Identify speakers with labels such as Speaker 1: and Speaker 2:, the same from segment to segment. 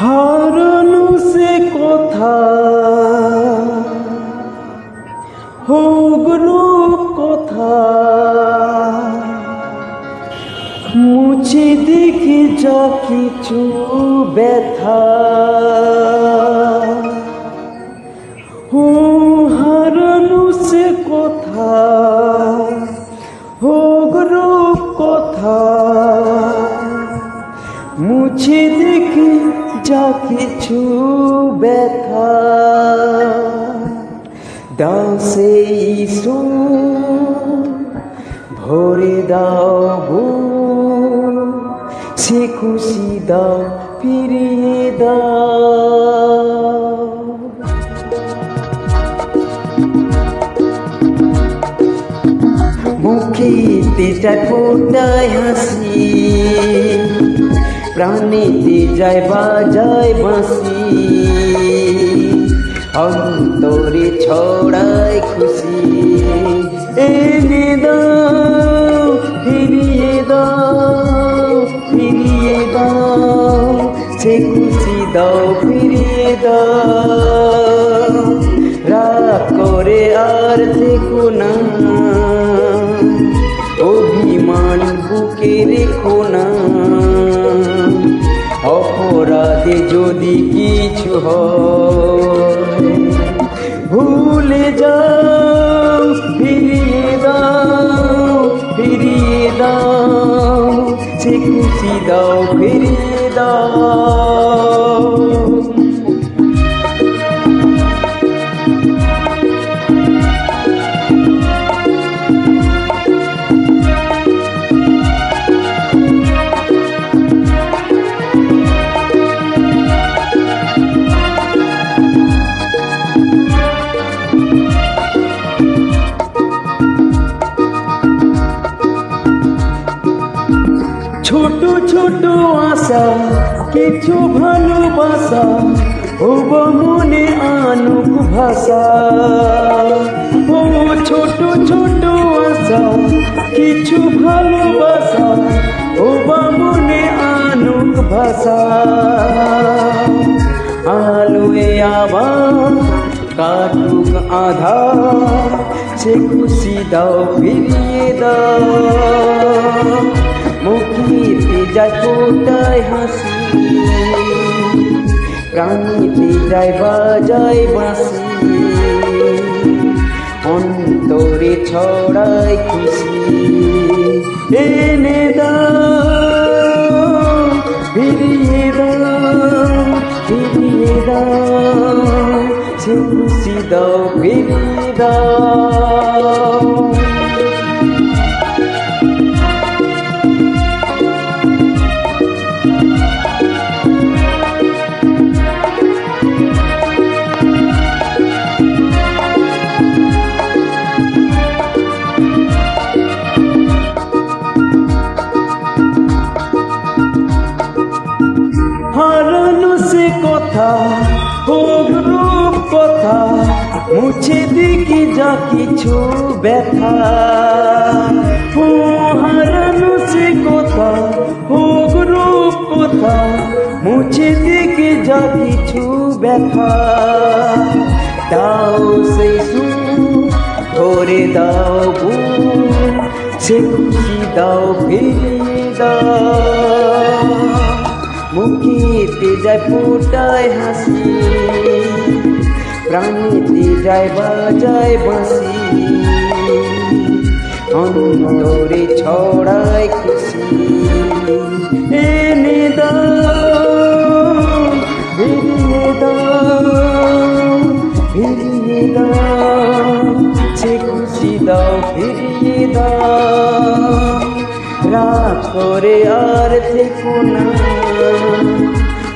Speaker 1: হারানো সে কথা। রূপ কথা। মুছে দেখি যা কিছু ব্যথা। হারানো সে কথা। যা কিছু ব্যথা, দাও সেই ভরে দাও সে খুশি দাও, ফিরিয়ে দাও। মুখে যায় ফোটায় হাসি প্রাণীতে যায় বাজায় বাঁশি, অন্তরে ছড়ায় খুশি। এনে দাও, ফিরিয়ে দাও ফিরিয়ে দাও, সে খুশি দাও, ফিরিয়ে দাও। রাগ করে আর দেখো না, অভিমান বুকে রেখো না। অপরাধে যদি কিছু ভুলে যাও ফিরিয়ে দাও ফিরিয়ে দাও সে খুশি দাও ফিরিয়ে দাও। ছোট আশা, কিছু ভালোবাসা হব মনে আনুক ভাষা। ও ছোট ছোট আশা, কিছু ভালোবাসা হব মনে আনুক ভাষা। আলোয় আবার কাটুক আধার সে খুশি দাও, ফিরিয়ে দাও। মুখিতে যায় ফোটায় হাসি প্রাণীতে যায় বাজায় বাঁশি অন্তরে ছড়ায় খুশি এনে দাও ফিরিয়ে দাও ফিরিয়ে দাও সে খুশি দাও ফিরিয়ে দাও কথা রূপ কথা, মুছে দেখি যা কিছু ব্যথা। ও হারানো সে কথা রূপ কথা, মুছে দেখি যা কিছু ব্যথা। দাও সেই সুর করে দাও সে খুশি দাও ফিরিয়ে দাও। মুখেতে যায় ফোটায় হাসি। প্রাণীতে যায় বাজায় বাঁশি। অন্তরে ছড়ায় খুশি। এনে দাও ফিরিয়ে দাও ফিরিয়ে দাও। সে খুশি দাও ফিরিয়ে দাও। করে আর থেকো না।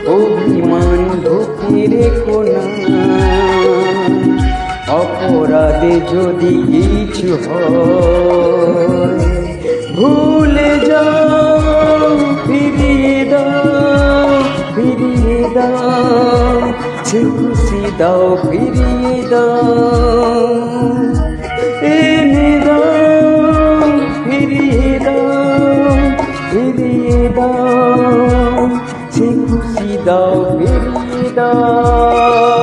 Speaker 1: অভিমান ঢুকে রেখো না। অপরাধে যদি কিছু ভুলে যাও, ফিরিয়ে দাও ফিরিয়ে দাও। খুশি দাও, ফিরিয়ে দাও। ফিরিয়ে দাও ফিরিয়ে দাও সে খুশি দাও ফিরিয়ে দাও